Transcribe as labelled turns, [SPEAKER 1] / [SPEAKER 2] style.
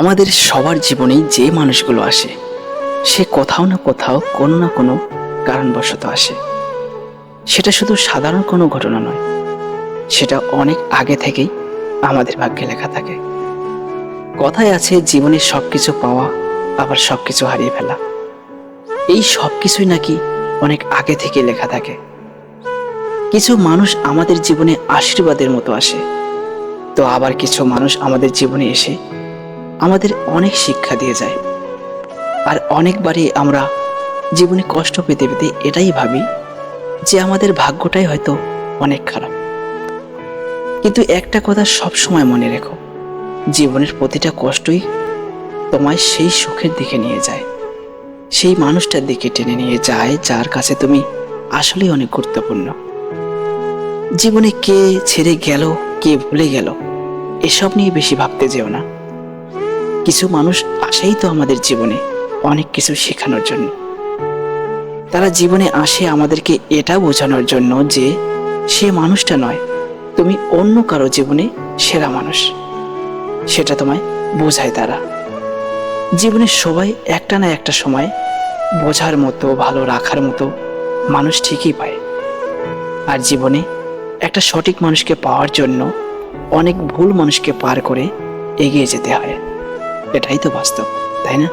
[SPEAKER 1] আমাদের সবার জীবনেই যে মানুষগুলো আসে, সে কোথাও না কোথাও, কোনো না কোনো কারণবশত আসে। সেটা শুধু সাধারণ কোনো ঘটনা নয়, সেটা অনেক আগে থেকেই আমাদের ভাগ্যে লেখা থাকে। কথায় আছে, জীবনে সব কিছু পাওয়া, আবার সব কিছু হারিয়ে ফেলা। এই সব কিছুই নাকি অনেক আগে থেকে লেখা থাকে। কিছু মানুষ আমাদের জীবনে আশীর্বাদের মতো আসে, তো আবার কিছু মানুষ আমাদের জীবনে এসে আমাদের অনেক শিক্ষা দিয়ে যায়। আর অনেকবারই আমরা জীবনে কষ্ট পেতে পেতে এটাই ভাবি যে আমাদের ভাগ্যটাই হয়তো অনেক খারাপ। কিন্তু একটা কথা সব সময় মনে রেখো, জীবনের প্রতিটা কষ্টই তোমায় সেই সুখের দিকে নিয়ে যায়। সেই মানুষটার দিকে টেনে নিয়ে যায় যার কাছে তুমি আসলেই অনেক গুরুত্বপূর্ণ। জীবনে কে ছেড়ে গেল, কে ভুলে গেল, এসব নিয়ে বেশি ভাবতে যেও না। কিছু মানুষ আসেই তো আমাদের জীবনে, অনেক কিছু শেখানোর জন্য। তারা জীবনে আসে আমাদেরকে এটা বোঝানোর জন্য যে, সে মানুষটা নয়, তুমি অন্য কারও জীবনে সেরা মানুষ। সেটা তোমায় বোঝায় তারা। জীবনে সবাই একটা না একটা সময় বোঝার মতো, ভালো রাখার মতো মানুষ ঠিকই পায়। আর জীবনে একটা সঠিক মানুষকে পাওয়ার জন্য অনেক ভুল মানুষকে পার করে এগিয়ে যেতে হয়। এটাই তো বাস্তব তাই না?